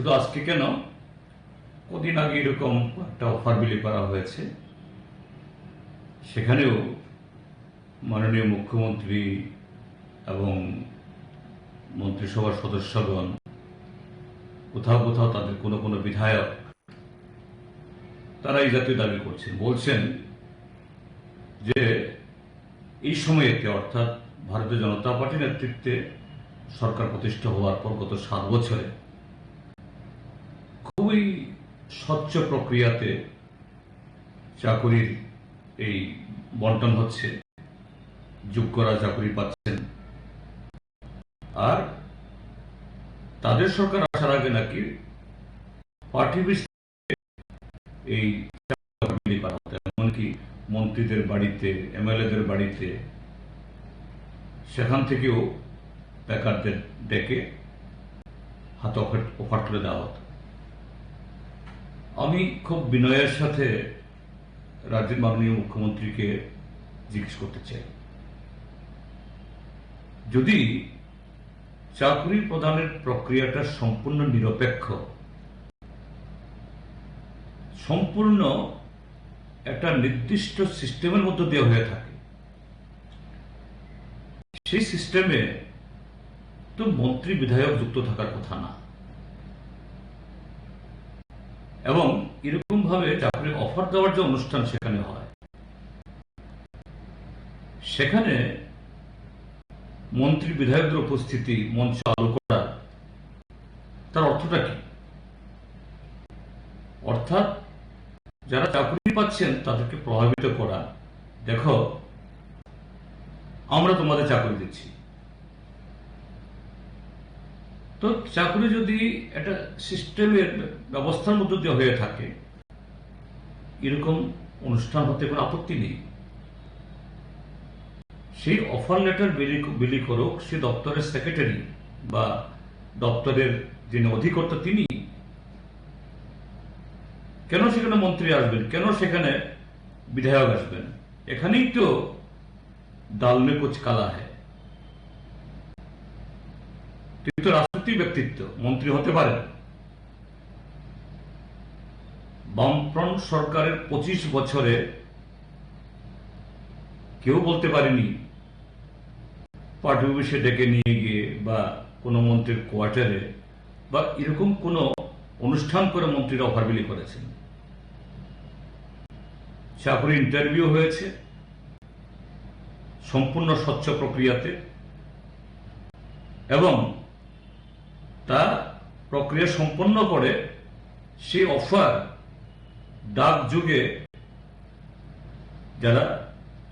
শুধু আজকে কেন? কদিন আগে এরকম একটা অফার বিলি করা হয়েছে। সেখানেও মাননীয় মুখ্যমন্ত্রী এবং মন্ত্রিসভার সদস্যগণ কোথাও কোথাও তাদের কোনো কোনো বিধায়ক তারা এই জাতীয় দাবি করছেন, বলছেন যে এই সময়েতে, অর্থাৎ ভারতীয় জনতা পার্টির নেতৃত্বে সরকার প্রতিষ্ঠা হওয়ার পর গত সাত বছরে খুবই স্বচ্ছ প্রক্রিয়াতে চাকুরির এই বন্টন হচ্ছে। যোগ্যরা চাকুরি পাচ্ছেন। আর তাদের সরকার আসার আগে নাকি পার্টি এই এমনকি মন্ত্রীদের বাড়িতে, এমএলএদের বাড়িতে সেখান থেকেও বেকারদের ডেকে হাত অফার তুলে দেওয়া হতো। আমি খুব বিনয়ের সাথে রাজ্যের মাননীয় মুখ্যমন্ত্রীকে জিজ্ঞেস করতে চাই। যদি চাকরি প্রদানের প্রক্রিয়াটা সম্পূর্ণ নিরপেক্ষ, সম্পূর্ণ একটা নির্দিষ্ট সিস্টেমের মধ্য দিয়ে হয়ে থাকে, সেই সিস্টেমে তো মন্ত্রী বিধায়ক যুক্ত থাকার কথা না। এবং এরকম ভাবে চাকরির অফার দেওয়ার যে অনুষ্ঠান সেখানে হয়, সেখানে মন্ত্রী বিধায়কদের উপস্থিতি, মঞ্চ চালু করা, তার অর্থটা কি? অর্থাৎ যারা চাকরি পাচ্ছেন তাদেরকে প্রভাবিত করা। দেখো, আমরা তোমাদের চাকরি দিচ্ছি। তো চাকরি যদি একটা সিস্টেমের ব্যবস্থার মধ্য দিয়ে হয়ে থাকে, এরকম অনুষ্ঠান হতে কোনো আপত্তি নেই। সেই অফার লেটার বিলি বিলি করুক, সে দপ্তরের সেক্রেটারি বা দপ্তরের যিনি অধিকর্তা তিনি, কেন সেখানে মন্ত্রী আসবেন? কেন সেখানে বিধায়ক আসবেন? এখানেই তো ডাল মে কুচ কালা হ্যায়। তিনি ব্যক্তিত্ব, মন্ত্রী হতে পারেন বামফ্রন্ট সরকারের পঁচিশ বছরে কেউ বলতে পারেনি পার্টি অফিসে ডেকে নিয়ে গিয়ে বা কোনো মন্ত্রীর কোয়ার্টারে বা এরকম কোনো অনুষ্ঠান করে মন্ত্রীরা অফার বিলি করেছেন। চাকরি ইন্টারভিউ হয়েছে, সম্পূর্ণ স্বচ্ছ প্রক্রিয়াতে এবং তা প্রক্রিয়া সম্পন্ন করে সেই অফার ডাক যুগে যারা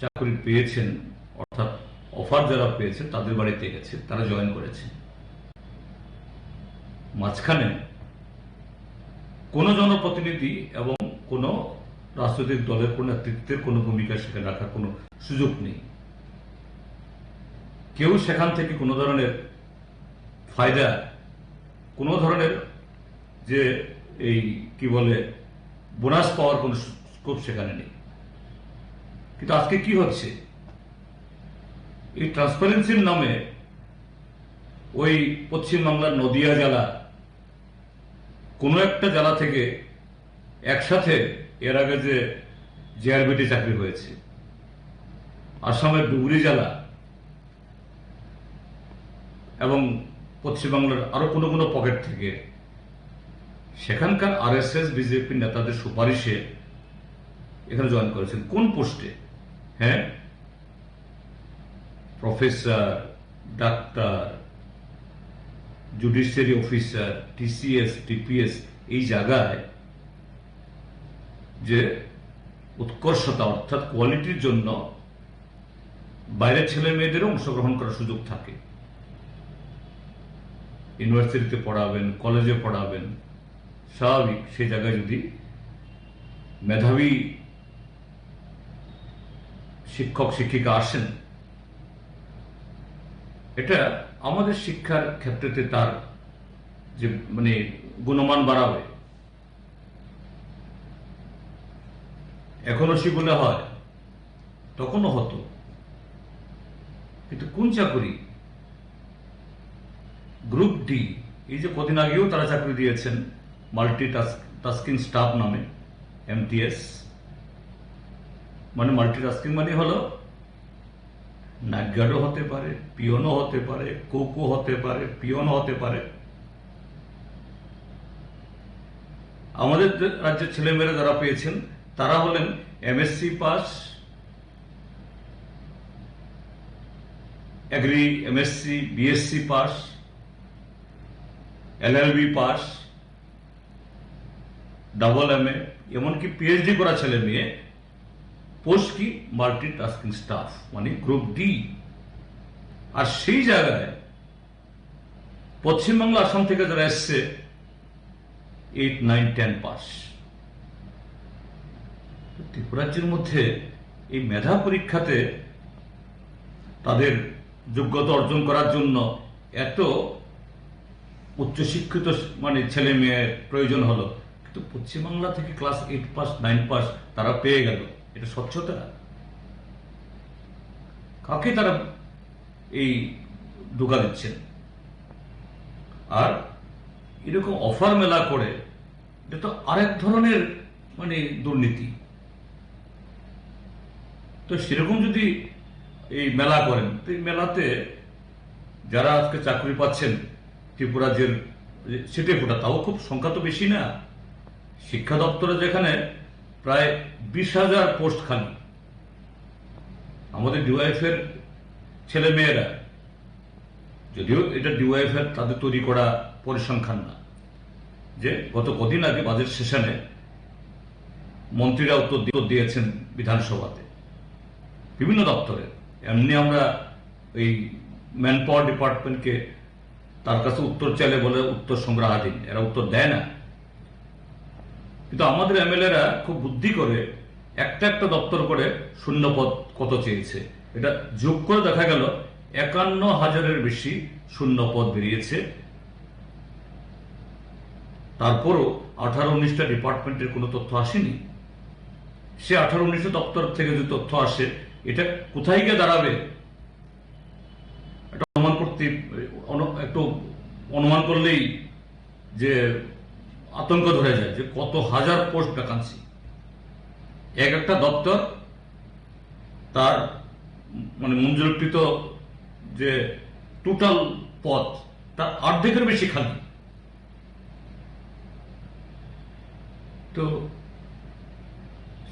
চাকরি পেয়েছেন, অর্থাৎ অফার যারা পেয়েছেন তাদের বাড়িতে গেছে, তারা জয়েন করেছে। মাঝখানে কোনো জনপ্রতিনিধি এবং কোনো রাজনৈতিক দলের কোনো নেতৃত্বের কোনো ভূমিকা সেখানে রাখার কোনো সুযোগ নেই। কেউ সেখান থেকে কোনো ধরনের ফায়দা কোনো ধরনের যে এই কি বলে বোনাস পাওয়ার কোনো স্কোপ সেখানে নেই। কিন্তু আজকে কি হচ্ছে? এই ট্রান্সপারেন্সির নামে ওই পশ্চিমবাংলার নদিয়া জেলা কোনো একটা জেলা থেকে একসাথে এর আগে যে জেআরবিটি চাকরি হয়েছে, আসামের ডুবুরি জেলা এবং পশ্চিমবাংলার আরও কোনো কোনো পকেট থেকে। সেখানকার আরএসএস, বিজেপি নেতাদের সুপারিশে এখানে জয়েন করেছেন। কোন পোস্টে? হ্যাঁ? Professor, doctor, judiciary officer, TCS, TPS এই জায়গায় যে উৎকর্ষতা অর্থাৎ কোয়ালিটির জন্য বাইরের ছেলে মেয়েদেরও অংশগ্রহণ করার সুযোগ থাকে। ইউনিভার্সিটিতে পড়াবেন, কলেজে পড়াবেন, স্বাভাবিক সেই জায়গায় যদি মেধাবী শিক্ষক, শিক্ষিকা আসেন, এটা আমাদের শিক্ষার ক্ষেত্রেতে তার যে মানে গুণমান বাড়াবে। এখনও সেগুলো হয়, তখনও হতো। কিন্তু কোন চাকরি? গ্রুপ ডি এই যে কদিন আগেও তারা চাকরি দিয়েছেন মাল্টি টাস্কিং স্টাফ নামে এমটিএস মানে মাল্টি টাস্কিং মানে হলো নাইট গার্ডও হতে পারে পিয়নও হতে পারে, কোকো হতে পারে পিয়নও হতে পারে। আমাদের রাজ্যের ছেলেমেয়েরা যারা পেয়েছেন, তারা হলেন MSc pass agri MSc BSc pass LLB pass double M A এমনকি পিএইচডি করা ছেলে মেয়ে পোস্ট কি মাল্টি টাস্কিং স্টাফ মানে গ্রুপ ডি আর সেই জায়গায় পশ্চিমবাংলা আসাম থেকে যারা এসছে এইট নাইন টেন পাস ত্রিপুরাজ্যের মধ্যে এই মেধা পরীক্ষাতে তাদের যোগ্যতা অর্জন করার জন্য এত উচ্চশিক্ষিত মানে ছেলে মেয়ের প্রয়োজন হলো। কিন্তু পশ্চিমবাংলা থেকে class eight pass nine pass তারা পেয়ে গেল। এটা স্বচ্ছতা? কাকে তারা এই ঢোকা দিচ্ছেন? আর এরকম অফার মেলা করে, এটা তো আরেক ধরনের মানে দুর্নীতি। তো সেরকম যদি এই মেলা করেন, তো এই মেলাতে যারা আজকে চাকরি পাচ্ছেন ত্রিপুরাজ্যের সিটে ফোটা তাও খুব সংখ্যা তো বেশি না। শিক্ষা দপ্তরে যেখানে প্রায় বিশ হাজার পোস্ট খালি। আমাদের ডিওয়াইফ এর ছেলে মেয়েরা যদিও এটা ডিওয়াইফ এর তাদের তৈরি করা পরিসংখ্যান না, যে গত কদিন আগে বাজেট সেশনে মন্ত্রীরা উত্তর দিয়েছেন বিধানসভাতে। বিভিন্ন দপ্তরে। এমনি আমরা এই ম্যান পাওয়ার ডিপার্টমেন্টকে তার কাছে উত্তর চাইলে বলে উত্তর সংগ্রহাধীন। এরা উত্তর দেয় না। কিন্তু আমাদের এমএলএরা খুব বুদ্ধি করে, একটা একটা দপ্তর করে শূন্য পদ কত চেয়েছে। এটা যোগ করে দেখা গেল, একান্ন হাজারের বেশি শূন্য পদ বেরিয়েছে। তারপরও আঠারো উনিশটা ডিপার্টমেন্টের কোনো তথ্য আসেনি। সে আঠারো উনিশটা দপ্তর থেকে যে তথ্য আসে, এটা কোথায় গিয়ে দাঁড়াবে? অনু- একটু অনুমান করলেই যে আতঙ্ক ধরে যায় যে কত হাজার পোস্ট ভ্যাকান্সি এক একটা দপ্তর তার মানে মঞ্জুরকৃত যে টোটাল পথ তার অর্ধেকের বেশি খালি। তো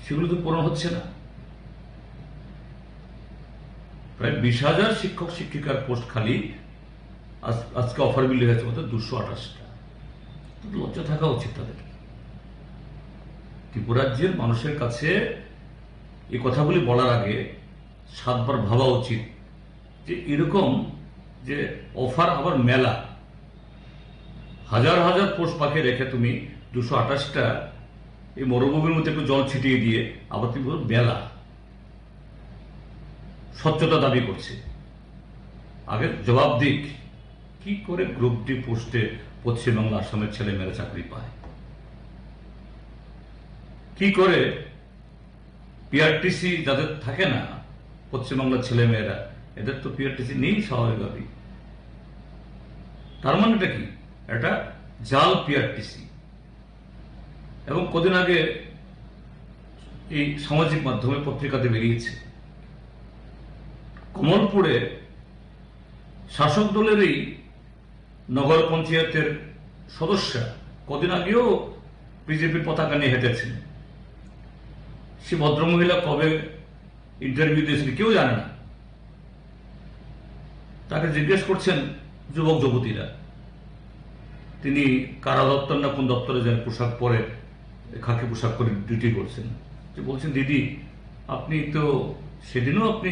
সেগুলো তো পূরণ হচ্ছে না। প্রায় বিশ হাজার শিক্ষক, শিক্ষিকার পোস্ট খালি, আজ- আজকে অফার বিল হয়েছে মতো দুশো আঠাশটা। লজ্জা থাকা উচিত তাদের। ত্রিপুরাজ্যের মানুষের কাছে এই কথাগুলি বলার আগে সাতবার ভাবা উচিত যে এরকম যে অফার আবার মেলা। হাজার হাজার পোস্ট পাখি রেখে তুমি দুশো আঠাশটা এই মরুভূমির মধ্যে একটু জল ছিটিয়ে দিয়ে আবার তুমি মেলা। স্বচ্ছতা দাবি করছে। আগে জবাব দিক। কি করে গ্রুপ ডি পোস্টে পশ্চিমবাংলা আসামের ছেলে মেয়েরা চাকরি পায়? কি করে পিআরটিসি যাদের থাকে না, পশ্চিমবাংলার ছেলে মেয়েরা, এদের তো পিআরটিসি নেই স্বাভাবিকভাবেই। তার মানে এটা কি? এটা জাল পিআরটিসি। এবং কদিন আগে এই সামাজিক মাধ্যমে পত্রিকাতে বেরিয়েছে। কমলপুরে শাসক দলেরই নগর পঞ্চায়েতের সদস্য কদিন আগেও বিজেপির পতাকা নিয়ে হেঁটেছেন। সে ভদ্রমহিলা কবে ইন্টারভিউ দিয়েছেন কেউ জানে না। তাকে জিজ্ঞেস করছেন যুবক যুবতীরা, তিনি কারা দপ্তর না কোন দপ্তরে যান, পোশাক পরে, খাকি পোশাক করে ডিউটি করছেন। যে বলছেন, দিদি, আপনি তো সেদিনও আপনি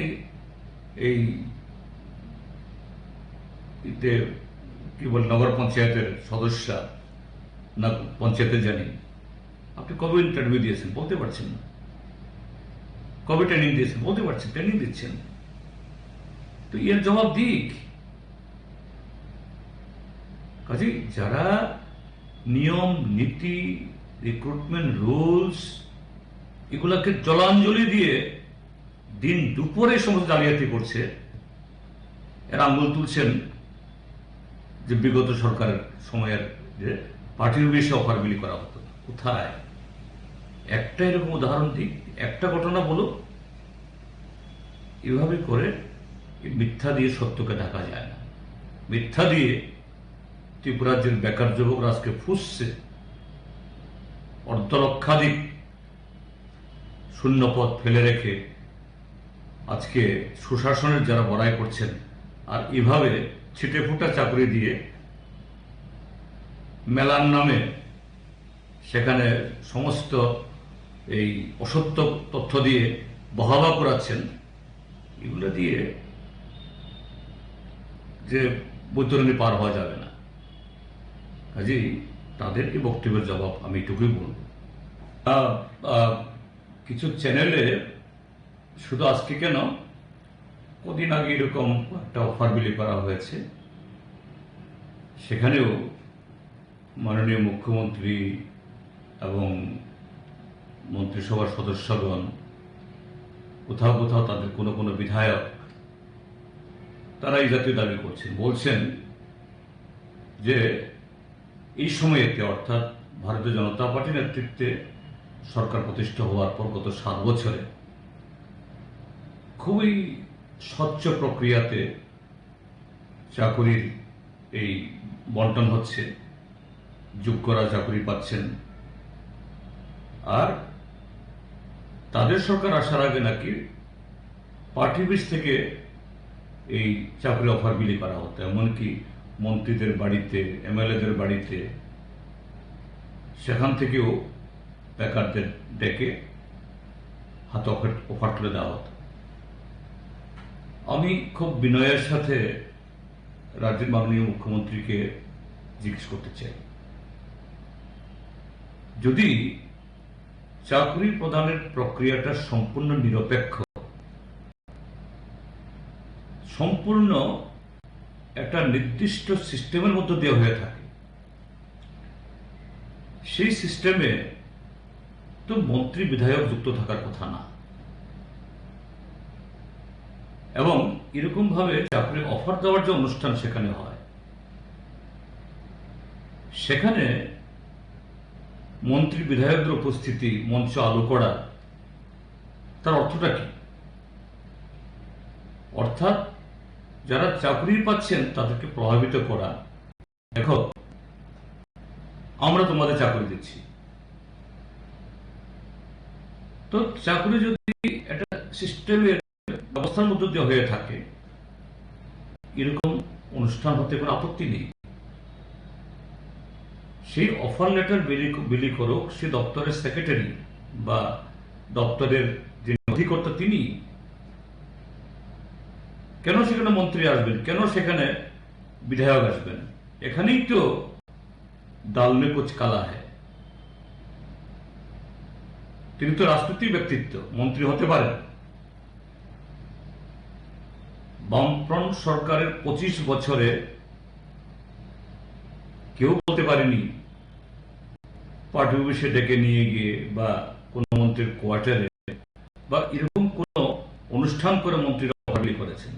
এই ইতে কি বল নগর পঞ্চায়েতের সদস্য না, পঞ্চায়েতে জানি। আপনি কবে ইন্টারভিউ দিয়েছেন? বলতে পারছেন না। কবে ট্রেনিং দিয়েছেন? বলতে পারছেন ট্রেনিং দিচ্ছেন। তো এর জবাব দিক। কাজে, যারা নিয়ম, নীতি রিক্রুটমেন্ট রুলস এগুলাকে জলাঞ্জলি দিয়ে দিন দুপুরে সমস্ত জালিয়াতি করছে, এরা আঙ্গুল তুলছেন যে বিগত সরকারের সময়ের যে পার্টির বেশি অফার বিলি করা হতো। কোথায়? একটা এরকম উদাহরণ দিক একটা ঘটনা বলো এভাবে করে মিথ্যা দিয়ে সত্যকে ঢাকা যায় না। মিথ্যা দিয়ে ত্রিপুরাজ্যের বেকার যুবকরা আজকে ফুসছে। অর্ধলক্ষাধিক শূন্যপদ ফেলে রেখে আজকে সুশাসনের যারা বড়াই করছেন, আর এভাবে ছিটে ফুটা চাকরি দিয়ে মেলার নামে সেখানে সমস্ত এই অসত্য তথ্য দিয়ে বহাবা করাচ্ছেন, এগুলো দিয়ে যে বৈতরণী পার হওয়া যাবে না। কাজেই তাদেরকে বক্তব্যের জবাব আমি এটুকুই বলব। কিছু চ্যানেলে শুধু আজকে কেন? কদিন আগে এরকম একটা অফার বিলি করা হয়েছে। সেখানেও মাননীয় মুখ্যমন্ত্রী এবং মন্ত্রিসভার সদস্যগণ কোথাও কোথাও তাদের কোনো কোনো বিধায়ক, তারা এই জাতীয় দাবি করছেন। বলছেন যে এই সময়েতে অর্থাৎ ভারতীয় জনতা পার্টির নেতৃত্বে সরকার প্রতিষ্ঠা হওয়ার পর গত সাত বছরে খুবই স্বচ্ছ প্রক্রিয়াতে চাকুরির এই বন্টন হচ্ছে, যোগ্যরা চাকরি পাচ্ছেন। আর তাদের সরকার আসার আগে নাকি পার্টি বিশ থেকে এই চাকরি অফার বিলি করা হতো, এমনকি মন্ত্রীদের বাড়িতে, এমএলএদের বাড়িতে। সেখান থেকেও বেকারদের ডেকে হাতে অফার অফার তুলে দেওয়া হতো। আমি খুব বিনয়ের সাথে রাজ্যের মাননীয় মুখ্যমন্ত্রীকে জিজ্ঞেস করতে চাই। যদি চাকরি প্রদানের প্রক্রিয়াটা সম্পূর্ণ নিরপেক্ষ, সম্পূর্ণ একটা নির্দিষ্ট সিস্টেমের মধ্য দিয়ে হয়ে থাকে, সেই সিস্টেমে তো মন্ত্রী বিধায়ক যুক্ত থাকার কথা না। এবং এরকম ভাবে চাকরির অফার দেওয়ার যে অনুষ্ঠান সেখানে হয়। সেখানে মন্ত্রী বিধায়কদের উপস্থিতি, মঞ্চ আলো করা, তার অর্থটা কি? অর্থাৎ যারা চাকরি পাচ্ছেন তাদেরকে প্রভাবিত করা। দেখো, আমরা তোমাদের চাকরি দিচ্ছি। তো চাকরি যদি একটা সিস্টেমের ব্যবস্থার মধ্য দিয়ে হয়ে থাকে। এরকম অনুষ্ঠান হতে কোনো আপত্তি নেই। সেই অফার লেটার বিলি বিলি করুক, সে দপ্তরের সেক্রেটারি বা দপ্তরের যে অধিকর্তা তিনি, কেন সেখানে মন্ত্রী আসবেন? কেন সেখানে বিধায়ক আসবেন? এখানেই তো দাল মে কুচ কালা হ্যায় তিনি তো রাজনৈতিক ব্যক্তিত্ব, মন্ত্রী হতে পারেন। বামফ্রন্ট সরকারের পঁচিশ বছরে কেউ বলতে পারেনি পার্টি অফিসে ডেকে নিয়ে গিয়ে বা কোন মন্ত্রীর কোয়ার্টারে বা এরকম কোন অনুষ্ঠান করে মন্ত্রীরা করেছেন।